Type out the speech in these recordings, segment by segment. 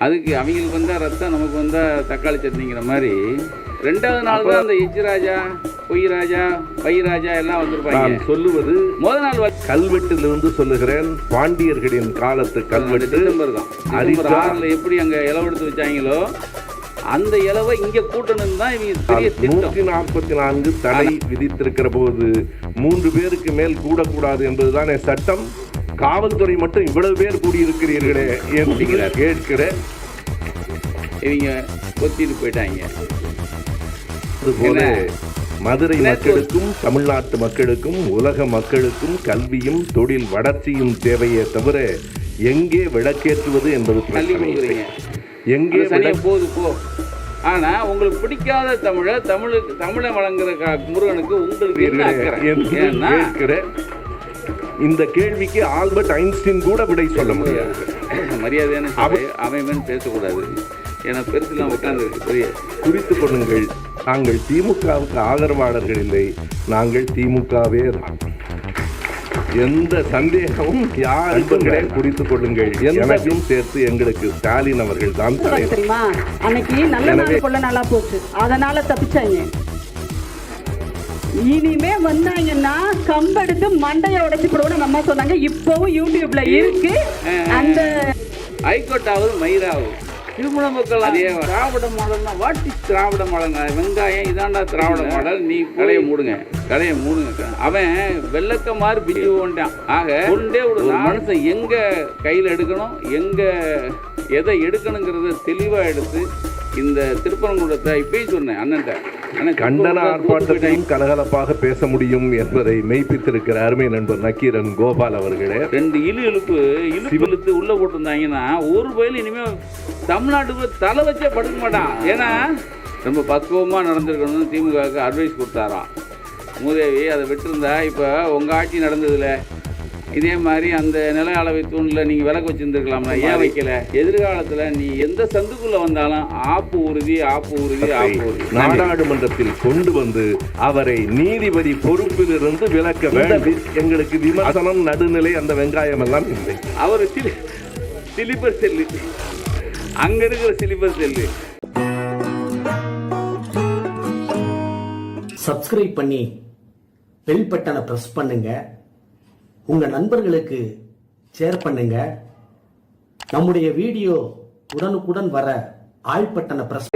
அதுக்கு அவங்களுக்கு வந்தால் ரத்தம் நமக்கு வந்தால் தக்காளி சட்னிங்கிற மாதிரி. ரெண்டாவது நாள் தான் அந்த ராஜா பொய் ராஜா பை ராஜா எல்லாம் வந்திருப்பாங்க. சொல்லுவது முதல் நாள் கல்வெட்டிலிருந்து சொல்லுகிறேன். பாண்டியர்களின் காலத்து கல்வெட்டு டிசம்பர் தான். டிசம்பர் ஆறில் எப்படி அங்கே இலவெடுத்து வச்சாங்களோ அந்த இலவை இங்கே கூட்டணும் தான் இவங்க பெரிய நூற்றி நாற்பத்தி நான்கு தடை விதித்திருக்கிற போது மூன்று பேருக்கு மேல் கூடக்கூடாது என்பதுதானே சட்டம்? காவல்துறை மட்டும் இவ்வளவு பேர் கூடியிருக்கிறீர்களே என்று கேட்கிறேன் இவங்க கொத்திட்டு போயிட்டாங்க. அதுபோல மதுரை மக்களுக்கும் தமிழ்நாட்டு மக்களுக்கும் உலக மக்களுக்கும் கல்வியும் தொழில் வளர்ச்சியும் தேவையே தவிர எங்கே விளக்கேற்றுவது என்பது எங்கே போகுது போ. ஆனா உங்களுக்கு பிடிக்காத தமிழை தமிழுக்கு தமிழை வழங்குற முருகனுக்கு உங்களுக்கு என்ன அக்கறை? ஏன்னா இந்த கேள்விக்கு ஆல்பர்ட் ஐன்ஸ்டீன் கூட விடை சொல்ல முடியாது. மரியாதையான அவன் பேசக்கூடாது. ஏன்னா பெருசுலாம் உட்காந்துருக்கு பெரிய. குறித்துக் கொள்ளுங்கள். நாங்கள் திமுகவுக்கு ஆதரவாளர்கள் இல்லை. நாங்கள் திமுகவே தான். எந்த சந்தேகமும் யாருக்கும் கிடையாது குறித்துக் கொள்ளுங்கள். எனக்கும் சேர்த்து எங்களுக்கு ஸ்டாலின் அவர்கள் தான் தெரியுமா? அன்னைக்கு நல்ல நாள் கொள்ள நாளா போச்சு. அதனால தப்பிச்சாங்க. இனிமே வந்தாங்கன்னா கம்பெடுத்து மண்டைய உடைச்சு போடுவோம் நம்ம அம்மா சொன்னாங்க. இப்பவும் யூடியூப்ல இருக்கு. அந்த ஹைகோர்ட் ஆகுது மயிராகும் திருமண மக்கள் அதே திராவிட மாடல்னா வாட் இஸ் திராவிட மாடல்ங்க? வெங்காயம் இதாண்டா திராவிட மாடல். நீ கடையை மூடுங்க. கடையை மூடுங்க. அவன் வெள்ளக்க மாதிரி பிரிவு கொண்டான் ஆக கொண்டே ஒரு மனுஷன் எங்க கையில் எடுக்கணும்? எங்க எதை எடுக்கணுங்கிறத தெளிவா எடுத்து இந்த திருப்பரங்குன்றத்தை இப்பயும் சொன்னேன் அண்ணன்ட்ட. அண்ணன் கண்டன ஆர்ப்பாட்டத்தையும் கலகலப்பாக பேச முடியும் என்பதை மெய்ப்பித்திருக்கிற அருமை நண்பர் நக்கீரன் கோபால் அவர்களே. ரெண்டு இழு இழுப்பு இழுப்பு இழுத்து உள்ள போட்டிருந்தாங்கன்னா ஒரு பயில் இனிமே தமிழ்நாட்டுக்கு தலை வச்சே படுக்க மாட்டான். ஏன்னா ரொம்ப பக்குவமாக நடந்திருக்கணும்னு திமுகவுக்கு அட்வைஸ் கொடுத்தாராம். மூதேவி அதை விட்டுருந்தா இப்போ உங்கள் ஆட்சி நடந்ததுல. இதே மாதிரி அந்த நில அளவை தூணில் நீங்கள் விளக்கு வச்சுருந்துருக்கலாம்ல ஏன் வைக்கல? எதிர்காலத்தில் நீ எந்த சந்துக்குள்ளே வந்தாலும் ஆப்பு உறுதி ஆப்பு உறுதி ஆப்பு உறுதி நாடாளுமன்றத்தில் கொண்டு வந்து அவரை நீதிபதி பொறுப்பிலிருந்து விலக்க வேண்டும். எங்களுக்கு விமர்சனம் நடுநிலை அந்த வெங்காயம் எல்லாம் இல்லை. அவர் சிலி சிலிப்பர் செல்லு. அங்கே இருக்கிற சிலிப்பர் செல்லு. சப்ஸ்கிரைப் பண்ணி பெல் பட்டனை பிரஸ் பண்ணுங்க. உங்கள் நண்பர்களுக்கு ஷேர் பண்ணுங்க. நம்முடைய வீடியோ உடனுக்குடன் வர ஆழ்பட்டன பட்டனை பிரஸ்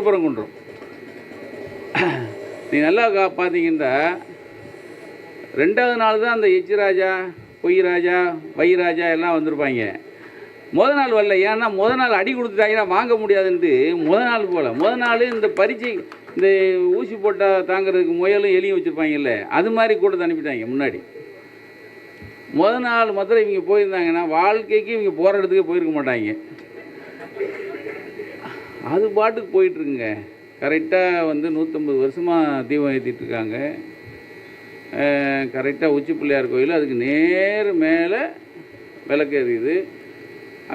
நீ நல்லா கா பார்த்தீங்கன்னா ரெண்டாவது நாள் தான் அந்த எச்சிராஜா ராஜா பொய் ராஜா எல்லாம் வந்திருப்பாங்க. முத நாள் வரல. ஏன்னா முத நாள் அடி கொடுத்துட்டாங்கன்னா வாங்க முடியாதுன்ட்டு முத நாள் போல். முத நாள் இந்த பரீட்சை இந்த ஊசி போட்டால் தாங்கிறதுக்கு முயலும் எலியும் வச்சுருப்பாங்கல்ல அது மாதிரி கூட்டத்தை அனுப்பிட்டாங்க முன்னாடி. முத நாள் மதுரை இவங்க போயிருந்தாங்கன்னா வாழ்க்கைக்கு இவங்க போகிற இடத்துக்கே போயிருக்க மாட்டாங்க. அது பாட்டுக்கு போயிட்டுருக்குங்க. கரெக்டாக வந்து நூற்றம்பது வருஷமாக தீபம் ஏற்றிட்டுருக்காங்க கரெக்டாக உச்சி பிள்ளையார் கோயில் அதுக்கு நேர் மேலே விளக்கு எறியுது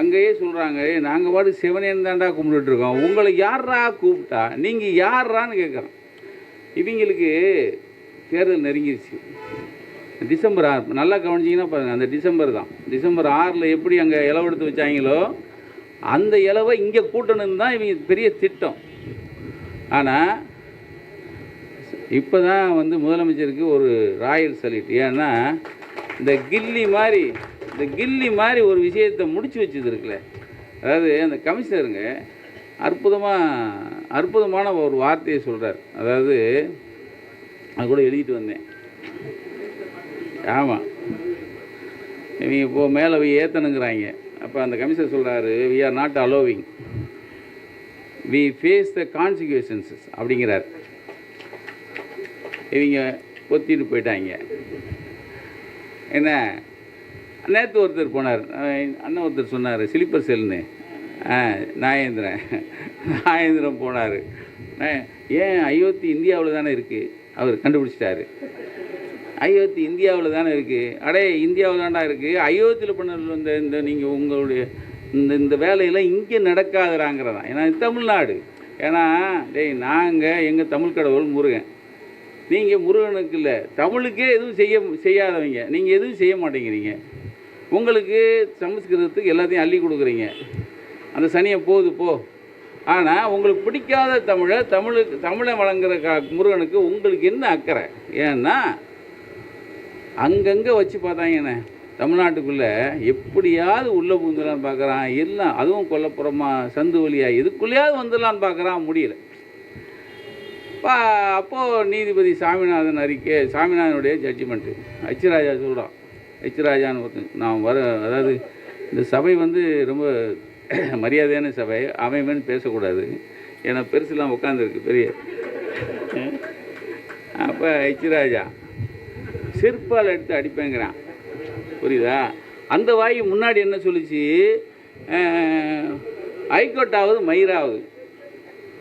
அங்கேயே சொல்கிறாங்க நாங்கள் பாட்டு சிவனேன்னு தாண்டா கும்பிட்டுருக்கோம் உங்களை யாரா கூப்பிட்டா? நீங்கள் யாரான்னு கேட்குறோம் இவங்களுக்கு தேர்தல் நெருங்கிருச்சு. டிசம்பர் ஆறு. நல்லா கவனிச்சிங்கன்னா பாருங்கள் அந்த டிசம்பர் தான். டிசம்பர் ஆறில் எப்படி அங்கே இலவெடுத்து வச்சாங்களோ அந்த இலவை இங்கே கூட்டணும் தான் இவங்க பெரிய திட்டம். ஆனால் இப்போ தான் வந்து முதலமைச்சருக்கு ஒரு ராயல் சல்யூட். ஏன்னா இந்த கில்லி மாதிரி இந்த கில்லி மாதிரி ஒரு விஷயத்தை முடிச்சு வச்சது இருக்குல்ல. அதாவது அந்த கமிஷனருங்க அற்புதமாக அற்புதமான ஒரு வார்த்தையை சொல்கிறார் அதாவது அது கூட எழுதிட்டு வந்தேன். ஆமாம் இவங்க இப்போ மேலே போய் ஏற்றணுங்கிறாங்க அப்போ அந்த கமிஷனர் சொல்கிறாரு we are not allowing we face the consequences அப்படிங்கிறார். இவங்க ஒத்திட்டு போயிட்டாங்க. என்ன? நேற்று ஒருத்தர் போனார். அண்ணன் ஒருத்தர் சொன்னார் ஸ்லீப்பர் செல்னு ஆ நாயேந்திரன் நாயேந்திரன் போனார். ஏன் அயோத்தி இந்தியாவில் தானே இருக்குது அவர் கண்டுபிடிச்சிட்டாரு. அயோத்தி இந்தியாவில் தானே இருக்குது அடே இந்தியாவில் தாண்டா இருக்குது அயோத்தியில் பண்ண இந்த இந்த நீங்கள் உங்களுடைய இந்த இந்த வேலையெல்லாம் இங்கே நடக்காதுறாங்கிறதான். ஏன்னா தமிழ்நாடு. ஏன்னா டேய் நாங்கள் எங்கள் தமிழ் கடவுள் முருகன். நீங்கள் முருகனுக்கு இல்லை தமிழுக்கே எதுவும் செய்ய செய்யாதவங்க. நீங்கள் எதுவும் செய்ய மாட்டேங்கிறீங்க. உங்களுக்கு சமஸ்கிருதத்துக்கு எல்லாத்தையும் அள்ளி கொடுக்குறீங்க. அந்த சனியை போகுது போ. ஆனால் உங்களுக்கு பிடிக்காத தமிழை தமிழுக்கு தமிழை வழங்குற க முருகனுக்கு உங்களுக்கு என்ன அக்கறை? ஏன்னா அங்கங்கே வச்சு பார்த்தாங்கண்ணே தமிழ்நாட்டுக்குள்ளே எப்படியாவது உள்ளே புகுந்துடலான்னு பார்க்குறான். எல்லாம் அதுவும் கொல்லப்புறமா சந்து வழியா இதுக்குள்ளேயாவது வந்துடலான்னு பார்க்குறான். முடியல. பா அப்போது நீதிபதி சாமிநாதன் அறிக்கை சாமிநாதனுடைய ஜட்ஜ்மெண்ட்டு ஹச்ராஜா சொல்கிறான் ஹச்ராஜான்னு ஒருத்தன் நான் வர அதாவது இந்த சபை வந்து ரொம்ப மரியாதையான சபை அமைமேன்னு பேசக்கூடாது. ஏன்னா பெருசுலாம் உட்காந்துருக்கு பெரிய. அப்போ ஹச்ராஜா செருப்பால் எடுத்து அடிப்பேங்கிறான். புரியுதா? அந்த வாய் முன்னாடி என்ன சொல்லிச்சு? ஹைகோர்ட் ஆகுது மயிராகுது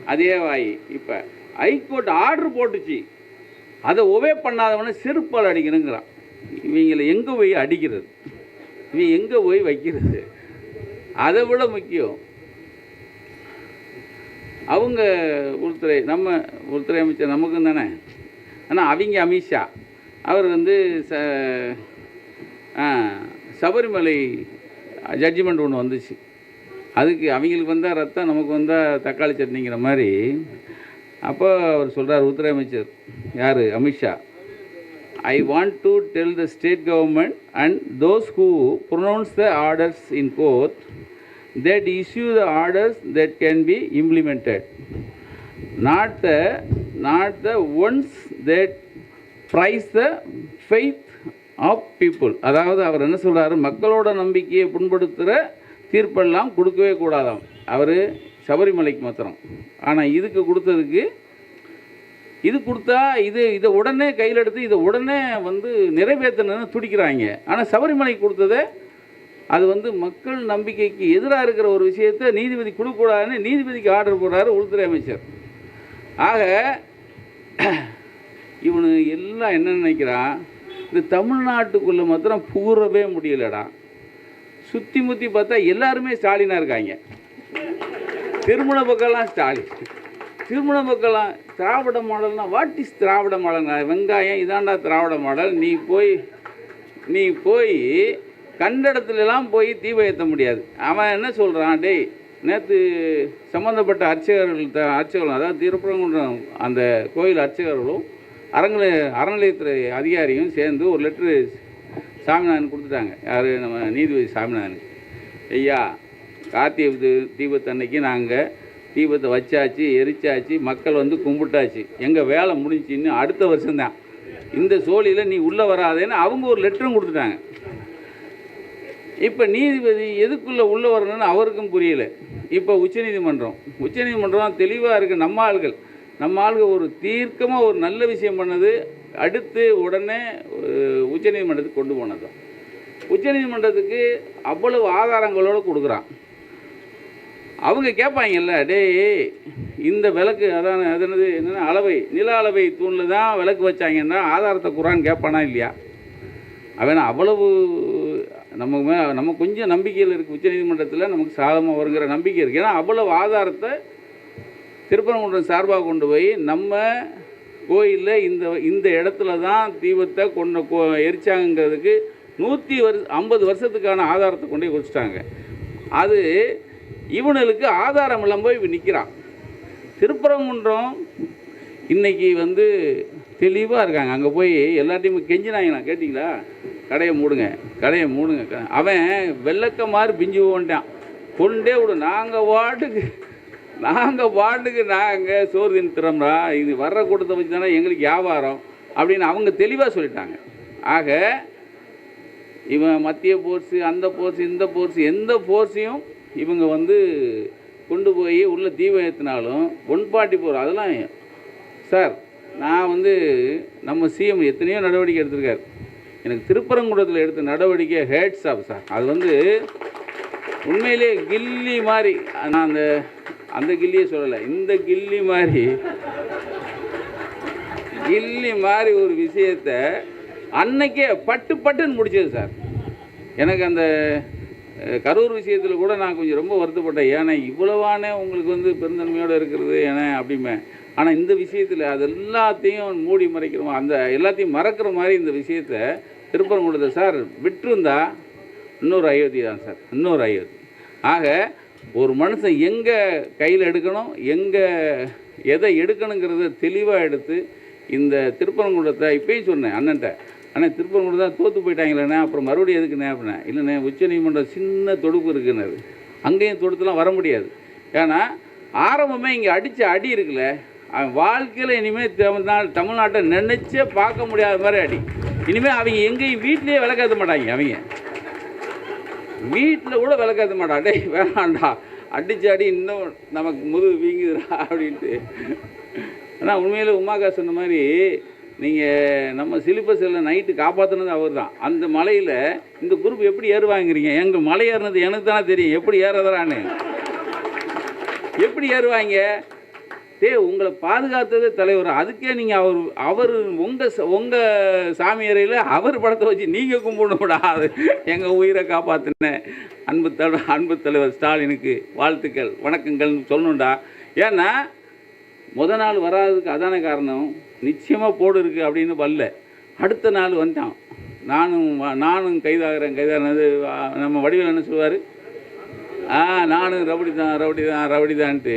அதே வாய் இப்போ. ஹைகோர்ட் ஆர்டர் போட்டுச்சு. அதை ஒவே பண்ணாதவனே செருப்பால் அடிக்கணுங்கிறான். இவங்களை எங்கே போய் அடிக்கிறது? இவன் எங்கே போய் வைக்கிறது? அதை விட முக்கியம். அவங்க உள்துறை நம்ம உள்துறை அமைச்சர் நமக்கும் தானே ஆனால் அவங்க அமித்ஷா. அவர் வந்து ச சபரிமலை ஜட்ஜ்மெண்ட் ஒன்று வந்துச்சு. அதுக்கு அவங்களுக்கு வந்தால் ரத்தம் நமக்கு வந்தால் தக்காளி சட்னிங்கிற மாதிரி. அப்போ அவர் சொல்கிறார் உள்துறை அமைச்சர் யார் Amit Shah I want to tell the state government and those who pronounce the orders in court that issue the orders that can be implemented not the not the ones that praise the faith of people அதாவது அவர் என்ன சொல்கிறாரு மக்களோட நம்பிக்கையை புண்படுத்துகிற தீர்ப்பெல்லாம் கொடுக்கவே கூடாதாம். அவர் சபரிமலைக்கு மாத்திரம். ஆனால் இதுக்கு கொடுத்ததுக்கு இது கொடுத்தா இது இதை உடனே கையில் எடுத்து இதை உடனே வந்து நிறைவேற்றணும்னு துடிக்கிறாங்க. ஆனால் சபரிமலைக்கு கொடுத்ததை அது வந்து மக்கள் நம்பிக்கைக்கு எதிராக இருக்கிற ஒரு விஷயத்தை நீதிபதி கொடுக்கக்கூடாதுன்னு நீதிபதிக்கு ஆர்டர் போடுறாரு உள்துறை அமைச்சர். ஆக இவனு எல்லாம் என்ன நினைக்கிறான்? இந்த தமிழ்நாட்டுக்குள்ளே மாத்திரம் பூரவே முடியலடா. சுற்றி முற்றி பார்த்தா எல்லாருமே ஸ்டாலினாக இருக்காங்க. திருமண பக்கம்லாம் ஸ்டாலின் திருமண பக்கம்லாம் திராவிட மாடல்னா வாட் இஸ் திராவிட மாடல்னா? வெங்காயம் இதாண்டா திராவிட மாடல். நீ போய் நீ போய் கண்ட இடத்துலலாம் போய் தீபம் ஏற்ற முடியாது. அவன் என்ன சொல்கிறான் டேய் நேற்று சம்மந்தப்பட்ட அர்ச்சகர்கள் த அர்ச்சகர்களும் அதாவது திருப்பரங்குன்றம் அந்த கோயில் அர்ச்சகர்களும் அறநிலை அறநிலையத்துறை அதிகாரியும் சேர்ந்து ஒரு லெட்ரு சாமிநாதன் கொடுத்துட்டாங்க. யார்? நம்ம நீதிபதி சாமிநாதனுக்கு. ஐயா கார்த்திகை தீ- தீபத்தன்னைக்கு நாங்கள் தீபத்தை வச்சாச்சு எரிச்சாச்சு மக்கள் வந்து கும்பிட்டாச்சு. எங்கள் வேலை முடிஞ்சின்னு அடுத்த வருஷம்தான். இந்த சோழியில் நீ உள்ளே வராதேன்னு அவங்க ஒரு லெட்டரும் கொடுத்துட்டாங்க. இப்போ நீதிபதி எதுக்குள்ளே உள்ளே வரணும்னு அவருக்கும் புரியலை. இப்போ உச்சநீதிமன்றம். உச்சநீதிமன்றம் தெளிவாக இருக்குது நம்ம ஆள்கள். நம்ம ஆளுங்க ஒரு தீர்க்கமாக ஒரு நல்ல விஷயம் பண்ணது அடுத்து உடனே உச்சநீதிமன்றத்துக்கு கொண்டு போனது. தான் உச்சநீதிமன்றத்துக்கு அவ்வளவு ஆதாரங்களோடு கொடுக்குறான். அவங்க கேட்பாங்கல்ல டேய் இந்த விளக்கு அதான் அது என்னது என்னென்ன அளவை நில அளவை தூணில் தான் விளக்கு வச்சாங்கன்னா ஆதாரத்தை குரான் கேட்பானா இல்லையா? அவன் அவ்வளவு நமக்கு நம்ம கொஞ்சம் நம்பிக்கையில் இருக்குது உச்சநீதிமன்றத்தில் நமக்கு சாதமாக வருங்கிற நம்பிக்கை இருக்குது ஏன்னா அவ்வளவு ஆதாரத்தை திருப்பரங்குன்றம் சார்பாக கொண்டு போய் நம்ம கோயிலில் இந்த இந்த இடத்துல தான் தீபத்தை கொண்டு கோ எரிச்சாங்கிறதுக்கு நூற்றி வருஷ ஐம்பது வருஷத்துக்கான ஆதாரத்தை கொண்டு போய் அது இவனுக்கு ஆதாரம் இல்லாமல் போய் இவன் நிற்கிறான் திருப்பரங்குன்றம் இன்னைக்கு வந்து தெளிவாக இருக்காங்க. அங்கே போய் எல்லாத்தையுமே கெஞ்சினாங்கண்ணா. கேட்டிங்களா? கடையை மூடுங்க. கடையை மூடுங்க. க- அவன் வெள்ளக்க மாதிரி பிஞ்சு போன்ட்டான் கொண்டே விடு. நாங்கள் வாட்டுக்கு நாங்கள் வாண்டுக்கு நாங்கள் சோறு தின்னுறோம்டா இது வர்ற கூட்டத்தை வச்சு தானே எங்களுக்கு வியாபாரம் அப்படின்னு அவங்க தெளிவாக சொல்லிட்டாங்க. ஆக இவன் மத்திய போர்ஸு அந்த போர்ஸ் இந்த போர்ஸ் எந்த போர்ஸையும் இவங்க வந்து கொண்டு போய் உள்ள தீபம் ஏற்றினாலும் ஒன் பார்ட்டி போர் அதெல்லாம் சார் நான் வந்து நம்ம சிஎம் எத்தனையோ நடவடிக்கை எடுத்திருக்காரு. எனக்கு திருப்பரங்குன்றத்தில் எடுத்த நடவடிக்கை ஹேட்ஸ் ஆஃப் சார். அது வந்து உண்மையிலே கில்லி மாதிரி நான் அந்த அந்த கில்லியை சொல்லலை. இந்த கில்லி மாதிரி கில்லி மாதிரி ஒரு விஷயத்த அன்னைக்கே பட்டு பட்டுன்னு முடிச்சது சார். எனக்கு அந்த கரூர் விஷயத்தில் கூட நான் கொஞ்சம் ரொம்ப வருத்தப்பட்டேன். ஏன்னா இவ்வளவானே உங்களுக்கு வந்து பெருந்தன்மையோடு இருக்கிறது ஏன்னா அப்படிமே. ஆனால் இந்த விஷயத்தில் அது எல்லாத்தையும் மூடி மறைக்கிறோம் அந்த எல்லாத்தையும் மறக்கிற மாதிரி இந்த விஷயத்தை திருப்பரங்குன்றத்தை சார் விட்டுருந்தா இன்னொரு அயோத்தி தான் சார். இன்னொரு அயோத்தி. ஆக ஒரு மனுஷன் எங்கே கையில் எடுக்கணும் எங்கே எதை எடுக்கணுங்கிறத தெளிவாக எடுத்து இந்த திருப்பரங்குன்றத்தை இப்பயும் சொன்னேன் அண்ணன்ட்ட. ஆனால் திருப்பரங்குன்றம் தான் தோற்று போயிட்டாங்களேண்ணே அப்புறம் மறுபடியும் எதுக்குண்ணே அப்படின்னா இல்லைண்ணே உச்சநீதிமன்றம் சின்ன தொடுப்பு இருக்குன்னு அங்கேயும் தொடுத்துலாம் வர முடியாது. ஏன்னா ஆரம்பமே இங்கே அடித்த அடி இருக்குல்ல அவன் வாழ்க்கையில் இனிமேல் தமிழ்நாடு தமிழ்நாட்டை நினச்சே பார்க்க முடியாத மாதிரி அடி. இனிமேல் அவங்க எங்கேயும் வீட்லேயே விளக்காத மாட்டாங்க அவங்க. வீட்டில் கூட விளக்காத மாட்டான் அடே வேணாண்டா அடிச்சாடி இன்னும் நமக்கு முதுகு வீங்குதுடா அப்படின்ட்டு. ஆனால் உண்மையில் உமாக்கா சொன்ன மாதிரி நீங்கள் நம்ம சிலிபஸ் எல்லாம் நைட்டு காப்பாற்றினது அவர் தான் அந்த மலையில் இந்த குரூப் எப்படி ஏறுவாங்கிறீங்க? எங்கள் மலை ஏறினது எனக்கு தானே தெரியும். எப்படி ஏறதுறான்னு எப்படி ஏறுவாங்க? டே உங்களை பாதுகாத்தது தலைவர். அதுக்கே நீங்கள் அவர் அவர் உங்கள் உங்கள் சாமியறையில் அவர் படத்தை வச்சு நீங்கள் கும்பிடணும்டா. அது எங்கள் உயிரை காப்பாற்றின அன்பு தல அன்பு தலைவர் ஸ்டாலினுக்கு வாழ்த்துக்கள் வணக்கங்கள்னு சொல்லணும்டா. ஏன்னா முத நாள் வராததுக்கு அதான காரணம்? நிச்சயமாக போடு இருக்குது அப்படின்னு வரல. அடுத்த நாள் வந்துட்டான். நானும் நானும் கைதாகிறேன் கைதாகிறது நம்ம வடிவில் என்ன சொல்லுவார்? ஆ நானும் ரவுடி தான் ரவுடி தான் ரவுடி தான்ட்டு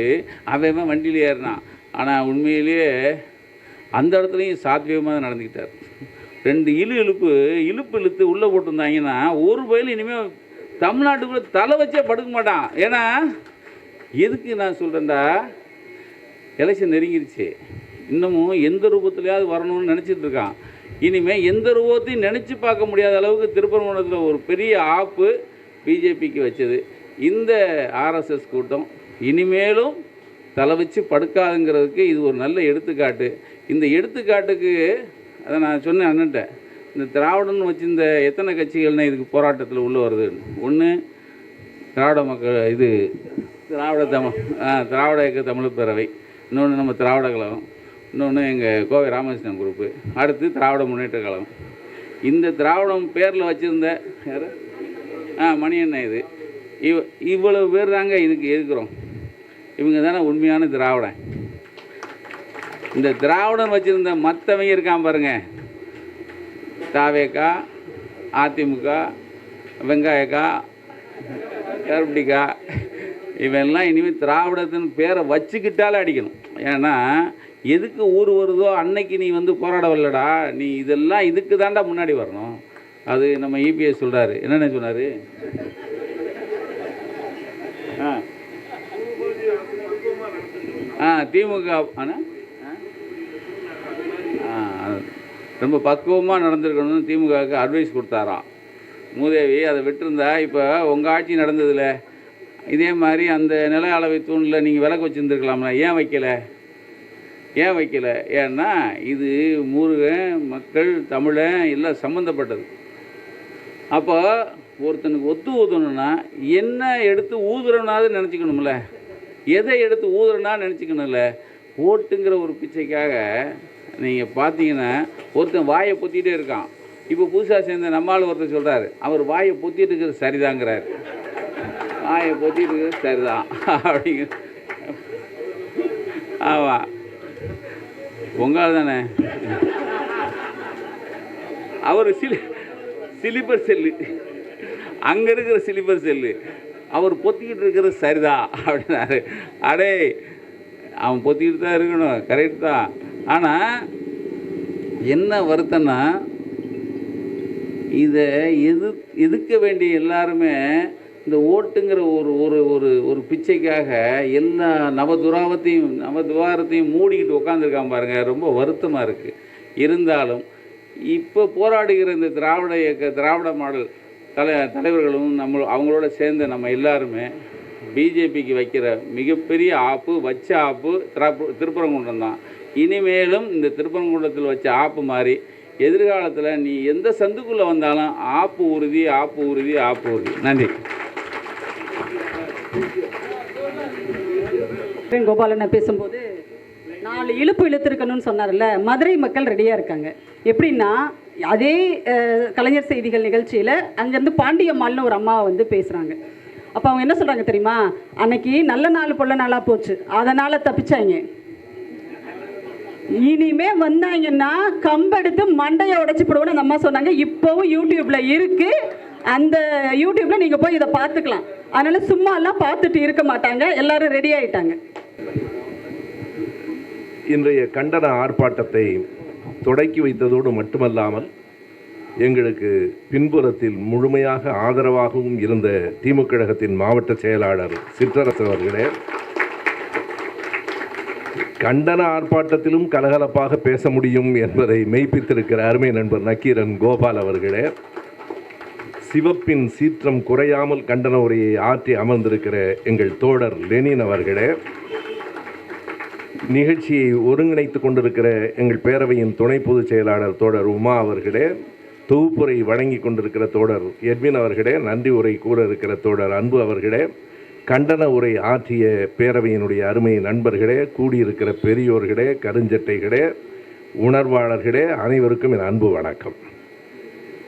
அவன் வண்டியில் ஏறினான். ஆனால் உண்மையிலேயே அந்த இடத்துலையும் சாத்வியமாக தான் நடந்துக்கிட்டார். ரெண்டு இழு இழுப்பு இழுப்பு இழுத்து உள்ளே போட்டிருந்தாங்கன்னா ஒரு பயில் இனிமேல் தமிழ்நாட்டுக்குள்ளே தலை வச்சே படுக்க மாட்டான். ஏன்னா எதுக்கு நான் சொல்கிறேன்டா எலெக்ஷன் நெருங்கிருச்சு. இன்னமும் எந்த ரூபத்துலையாவது வரணும்னு நினச்சிட்டு இருக்கான். இனிமேல் எந்த ரூபத்தையும் நினச்சி பார்க்க முடியாத அளவுக்கு திருப்பரங்குன்றத்தில் ஒரு பெரிய ஆப்பு பிஜேபிக்கு வச்சது. இந்த ஆர்எஸ்எஸ் கூட்டம் இனிமேலும் தலை வச்சு படுக்காதுங்கிறதுக்கு இது ஒரு நல்ல எடுத்துக்காட்டு. இந்த எடுத்துக்காட்டுக்கு அதை நான் சொன்னேன் அண்ணன்ட்ட. இந்த திராவிடன்னு வச்சிருந்த எத்தனை கட்சிகள்னு இதுக்கு போராட்டத்தில் உள்ளே வருது? ஒன்று திராவிட மக்கள் இது திராவிட தமிழ் ஆ, திராவிட இயக்க தமிழ் பேரவை. இன்னொன்று நம்ம திராவிட கழகம். இன்னொன்று எங்கள் கோவை ராமகிருஷ்ணன் குரூப்பு அடுத்து திராவிட முன்னேற்ற கழகம். இந்த திராவிடம் பேரில் வச்சுருந்த யார்? ஆ மணியண்ணன் இது. இவ் இவ்வளவு பேர் தாங்க இதுக்கு எதுக்குறோம்? இவங்க தானே உண்மையான திராவிடன். இந்த திராவிடன் வச்சுருந்த மற்றவங்க இருக்கான் பாருங்க. தாவேக்கா அதிமுக வெங்காயக்கா கருப்படிக்கா இவெல்லாம் இனிமேல் திராவிடத்தின் பேரை வச்சுக்கிட்டாலே அடிக்கணும். ஏன்னா எதுக்கு ஊர் வருதோ அன்னைக்கு நீ வந்து போராட வரலடா நீ இதெல்லாம் இதுக்கு தாண்டா முன்னாடி வரணும். அது நம்ம இபிஎஸ் சொல்கிறாரு என்னென்ன சொன்னார் ஆ ஆ திமுக ஆனா ரொம்ப பக்குவமாக நடந்திருக்கணும்னு திமுகவுக்கு அட்வைஸ் கொடுத்தாராம் மூதேவி அதை விட்டுருந்தா இப்போ உங்கள் ஆட்சி நடந்ததில்ல இதே மாதிரி அந்த நில அளவை தூணில் நீங்கள் விளக்கு வச்சுருந்துருக்கலாம்ல ஏன் வைக்கலை? ஏன் வைக்கல? ஏன்னா இது முருகன் மக்கள் தமிழன் எல்லாம் சம்மந்தப்பட்டது அப்போ ஒருத்தனுக்கு ஒத்து ஊதணும்னா என்ன எடுத்து ஊதுறனாவது நினச்சிக்கணும்ல? எதை எடுத்து ஊதுறனா நினச்சிக்கணும்ல. ஓட்டுங்கிற ஒரு பிச்சைக்காக நீங்கள் பார்த்தீங்கன்னா ஒருத்தன் வாயை பொத்திகிட்டே இருக்கான். இப்போ புதுசாக சேர்ந்த நம்மால் ஒருத்தர் சொல்கிறாரு அவர் வாயை பொத்திட்டு இருக்கிறது சரிதாங்கிறாரு. வாயை பொத்திட்டு இருக்கிறது சரிதான். அப்படிங்கிற ஆமாம் பொங்கால் தானே அவர் சிலி சிலிப்பர் செல்லு. அங்கே இருக்கிற சிலிப்பர் செல்லு. அவர் பொத்திக்கிட்டு இருக்கிறது சரிதான் அப்படின்னாரு. அடே அவன் பொத்திக்கிட்டு தான் இருக்கணும் கரெக்ட் தான். ஆனால் என்ன வருத்தம்னா இதை எது எதுக்க வேண்டிய எல்லாருமே இந்த ஓட்டுங்கிற ஒரு ஒரு ஒரு ஒரு பிச்சைக்காக எல்லா நவதுராவத்தையும் நவதுவாரத்தையும் மூடிக்கிட்டு உட்காந்துருக்கான் பாருங்க. ரொம்ப வருத்தமாக இருக்குது இருந்தாலும் இப்போ போராடுகிற இந்த திராவிட இயக்க திராவிட மாடல் தலை தலைவர்களும் நம்ம அவங்களோட சேர்ந்த நம்ம எல்லாருமே பிஜேபிக்கு வைக்கிற மிகப்பெரிய ஆப்பு வச்ச ஆப்பு திராப்பு திருப்பரங்குன்றம் தான். இனிமேலும் இந்த திருப்பரங்குன்றத்தில் வச்ச ஆப்பு மாதிரி எதிர்காலத்தில் நீ எந்த சந்துக்குள்ளே வந்தாலும் ஆப்பு உறுதி ஆப்பு உறுதி ஆப்பு உறுதி. நன்றி. கோபாலனை பேசும்போது நாலு இழுப்பு இழுத்துருக்கணும்னு சொன்னார்ல மதுரை மக்கள் ரெடியாக இருக்காங்க. எப்படின்னா அதே கலைஞர் செய்திகள் நிகழ்ச்சியில் அங்கேருந்து பாண்டியம்மாள்னு ஒரு அம்மா வந்து பேசுகிறாங்க அப்போ அவங்க என்ன சொல்கிறாங்க தெரியுமா? அன்னைக்கு நல்ல நாள் பொல்ல நாளாக போச்சு. அதனால் தப்பிச்சாங்க இனிமே வந்தாங்கன்னா கம்பெடுத்து மண்டையை உடைச்சு போடுவோம்னு அந்த அம்மா சொன்னாங்க. இப்போவும் யூடியூப்பில் இருக்குது அந்த யூடியூப்பில் நீங்கள் போய் இதை பார்த்துக்கலாம். அதனால் சும்மாலாம் பார்த்துட்டு இருக்க மாட்டாங்க. எல்லாரும் ரெடி ஆயிட்டாங்க. இன்றைய கண்டன ஆர்ப்பாட்டத்தை தொடக்கி வைத்ததோடு மட்டுமல்லாமல் எங்களுக்கு பின்புறத்தில் முழுமையாக ஆதரவாகவும் இருந்த திமுக கழகத்தின் மாவட்ட செயலாளர் சிற்றரசு அவர்களே கண்டன ஆர்ப்பாட்டத்திலும் கலகலப்பாக பேச முடியும் என்பதை மெய்ப்பித்திருக்கிற அருமை நண்பர் நக்கீரன் கோபால் அவர்களே சிவப்பின் சீற்றம் குறையாமல் கண்டன உரையை ஆற்றி அமர்ந்திருக்கிற எங்கள் தோழர் லெனின் அவர்களே நிகழ்ச்சியை ஒருங்கிணைத்துக் கொண்டிருக்கிற எங்கள் பேரவையின் துணை பொதுச் செயலாளர் தோழர் உமா அவர்களே தொகுப்புரை வழங்கி கொண்டிருக்கிற தோழர் எட்வின் அவர்களே நன்றி உரை கூற இருக்கிற தோழர் அன்பு அவர்களே கண்டன உரை ஆற்றிய பேரவையினுடைய அருமை நண்பர்களே கூடியிருக்கிற பெரியோர்களே கருஞ்சட்டைகளே உணர்வாளர்களே அனைவருக்கும் என் அன்பு வணக்கம்.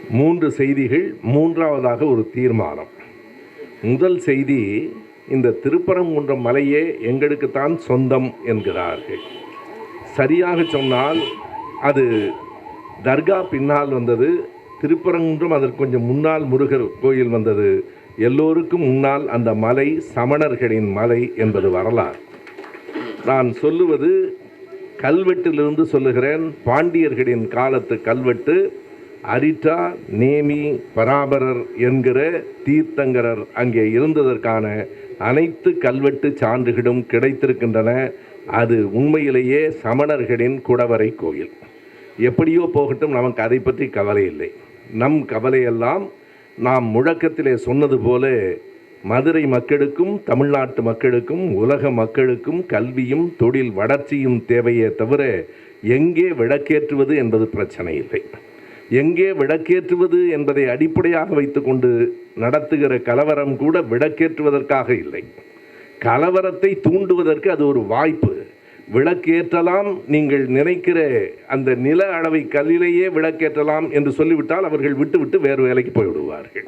மூன்று செய்திகள் மூன்றாவதாக ஒரு தீர்மானம். முதல் செய்தி இந்த திருப்பரங்குன்ற மலையே எங்களுக்குத்தான் சொந்தம் என்கிறார்கள். சரியாக சொன்னால் அது தர்கா பின்னால் வந்தது திருப்பரங்குன்றம் அதற்கு கொஞ்சம் முன்னால் முருகர் கோயில் வந்தது. எல்லோருக்கும் முன்னால் அந்த மலை சமணர்களின் மலை என்பது வரலாறு. நான் சொல்லுவது கல்வெட்டிலிருந்து சொல்லுகிறேன் பாண்டியர்களின் காலத்து கல்வெட்டு அரிட்டா நேமி பராபரர் என்கிற தீர்த்தங்கரர் அங்கே இருந்ததற்கான அனைத்து கல்வெட்டு சான்றுகளும் கிடைத்திருக்கின்றன. அது உண்மையிலேயே சமணர்களின் குடவரை கோயில். எப்படியோ போகட்டும் நமக்கு அதை பற்றி கவலை இல்லை. நம் கவலையெல்லாம் நாம் முழக்கத்திலே சொன்னது போல மதுரை மக்களுக்கும் தமிழ்நாட்டு மக்களுக்கும் உலக மக்களுக்கும் கல்வியும் தொழில் வளர்ச்சியும் தேவையே தவிர எங்கே விளக்கேற்றுவது என்பது பிரச்சனை இல்லை. எங்கே விளக்கேற்றுவது என்பதை அடிப்படையாக வைத்துக்கொண்டு நடத்துகிற கலவரம் கூட விளக்கேற்றுவதற்காக இல்லை. கலவரத்தை தூண்டுவதற்கு அது ஒரு வாய்ப்பு. விளக்கேற்றலாம் நீங்கள் நினைக்கிற அந்த நில அளவை கல்லிலேயே விளக்கேற்றலாம் என்று சொல்லிவிட்டால் அவர்கள் விட்டுவிட்டு வேறு வேலைக்கு போய்விடுவார்கள்.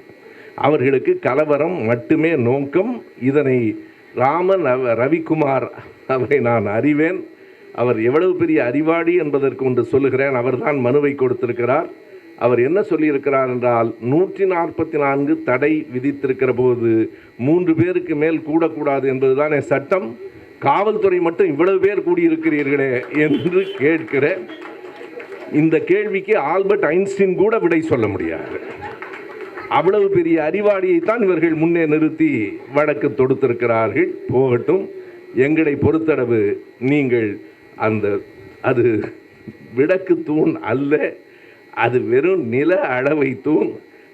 அவர்களுக்கு கலவரம் மட்டுமே நோக்கம். இதனை ராமன் அவ- ரவிக்குமார் அவரை நான் அறிவேன். அவர் எவ்வளவு பெரிய அறிவாளி என்பதற்கு ஒன்று சொல்லுகிறேன். அவர்தான் மனுவை கொடுத்திருக்கிறார். அவர் என்ன சொல்லியிருக்கிறார் என்றால் நூற்றி நாற்பத்தி நான்கு தடை விதித்திருக்கிற போது மூன்று பேருக்கு மேல் கூடக்கூடாது என்பதுதானே சட்டம்? காவல்துறை மட்டும் இவ்வளவு பேர் கூடியிருக்கிறீர்களே என்று கேட்கிற இந்த கேள்விக்கு ஆல்பர்ட் ஐன்ஸ்டீன் கூட விடை சொல்ல முடியாது. அவ்வளவு பெரிய அறிவாளியைத்தான் இவர்கள் முன்னே நிறுத்தி வழக்கு தொடுத்திருக்கிறார்கள். போகட்டும் எங்களை பொறுத்தளவு நீங்கள் அந்த அது விளக்கு தூண் அல்ல. அது வெறும் நில அளவை தூண்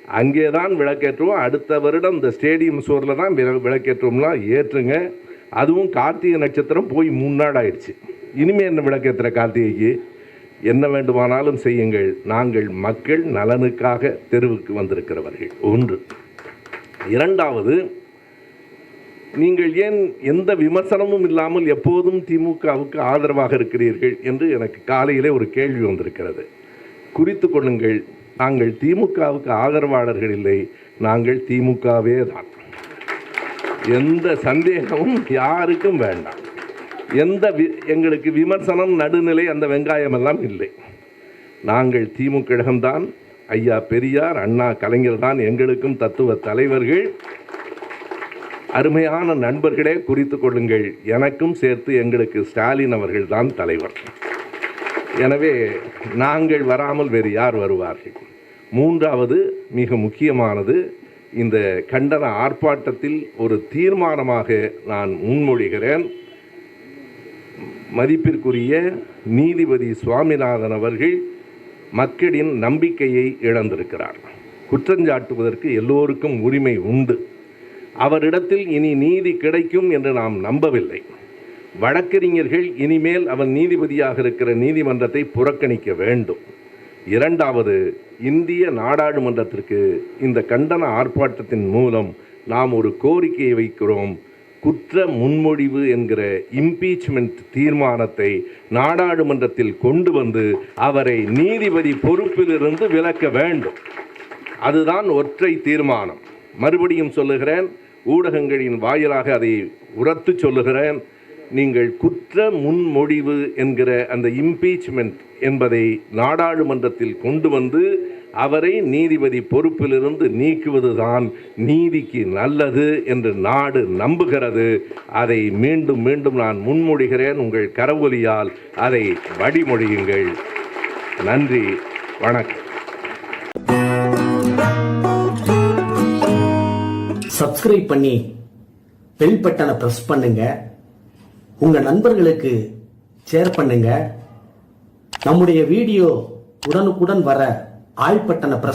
அங்கே தான் விளக்கேற்றுவோம். அடுத்த வருடம் இந்த ஸ்டேடியம் சுவரில் தான் விள- விளக்கேற்றுவோம்லாம் ஏற்றுங்க. அதுவும் கார்த்திகை நட்சத்திரம் போய் மூணு நாள் ஆயிடுச்சு. இனிமேல் என்ன விளக்கேற்றுற கார்த்திகைக்கு? என்ன வேண்டுமானாலும் செய்யுங்கள். நாங்கள் மக்கள் நலனுக்காக தெருவுக்கு வந்திருக்கிறவர்கள். ஒன்று. இரண்டாவது நீங்கள் ஏன் எந்த விமர்சனமும் இல்லாமல் எப்போதும் திமுகவுக்கு ஆதரவாக இருக்கிறீர்கள் என்று எனக்கு காலையிலே ஒரு கேள்வி வந்திருக்கிறது. குறித்து கொள்ளுங்கள். நாங்கள் திமுகவுக்கு ஆதரவாளர்கள் இல்லை. நாங்கள் திமுகவே தான். எந்த சந்தேகமும் யாருக்கும் வேண்டாம். எந்த வி எங்களுக்கு விமர்சனம் நடுநிலை அந்த வெங்காயம் எல்லாம் இல்லை. நாங்கள் திமுக கழகம்தான் ஐயா பெரியார் அண்ணா கலைஞர் தான் எங்களுக்கும் தத்துவ தலைவர்கள். அருமையான நண்பர்களே குறித்து கொள்ளுங்கள். எனக்கும் சேர்த்து எங்களுக்கு ஸ்டாலின் அவர்கள் தான் தலைவர். எனவே நாங்கள் வராமல் வேறு யார் வருவார்கள்? மூன்றாவது மிக முக்கியமானது இந்த கண்டன ஆர்ப்பாட்டத்தில் ஒரு தீர்மானமாக நான் முன்மொழிகிறேன். மதிப்பிற்குரிய நீதிபதி சுவாமிநாதன் அவர்கள் மக்களின் நம்பிக்கையை இழந்திருக்கிறார். குற்றஞ்சாட்டுவதற்கு எல்லோருக்கும் உரிமை உண்டு. அவரிடத்தில் இனி நீதி கிடைக்கும் என்று நாம் நம்பவில்லை. வழக்கறிஞர்கள் இனிமேல் அவன் நீதிபதியாக இருக்கிற நீதிமன்றத்தை புறக்கணிக்க வேண்டும். இரண்டாவது இந்திய நாடாளுமன்றத்திற்கு இந்த கண்டன ஆர்ப்பாட்டத்தின் மூலம் நாம் ஒரு கோரிக்கையை வைக்கிறோம். குற்ற முன்மொழிவு என்கிற இம்பீச்மெண்ட் தீர்மானத்தை நாடாளுமன்றத்தில் கொண்டு வந்து அவரை நீதிபதி பொறுப்பிலிருந்து விலக்க வேண்டும். அதுதான் ஒற்றை தீர்மானம். மறுபடியும் சொல்லுகிறேன் ஊடகங்களின் வாயிலாக அதை உரத்து சொல்லுகிறேன். நீங்கள் குற்ற முன்மொழிவு என்கிற அந்த இம்பீச்மெண்ட் என்பதை நாடாளுமன்றத்தில் கொண்டு வந்து அவரை நீதிபதி பொறுப்பிலிருந்து நீக்குவதுதான் நீதிக்கு நல்லது என்று நாடு நம்புகிறது. அதை மீண்டும் மீண்டும் நான் முன்மொழிகிறேன். உங்கள் கரவொலியால் அதை வழிமொழியுங்கள். நன்றி. வணக்கம். சப்ஸ்கிரைப் பண்ணி பெல் பட்டனை ப்ரெஸ் பண்ணுங்கள் உங்க நண்பர்களுக்கு ஷேர் பண்ணுங்க. நம்முடைய வீடியோ உடனுக்குடன் வர ஆல் பட்டனை பிரஸ்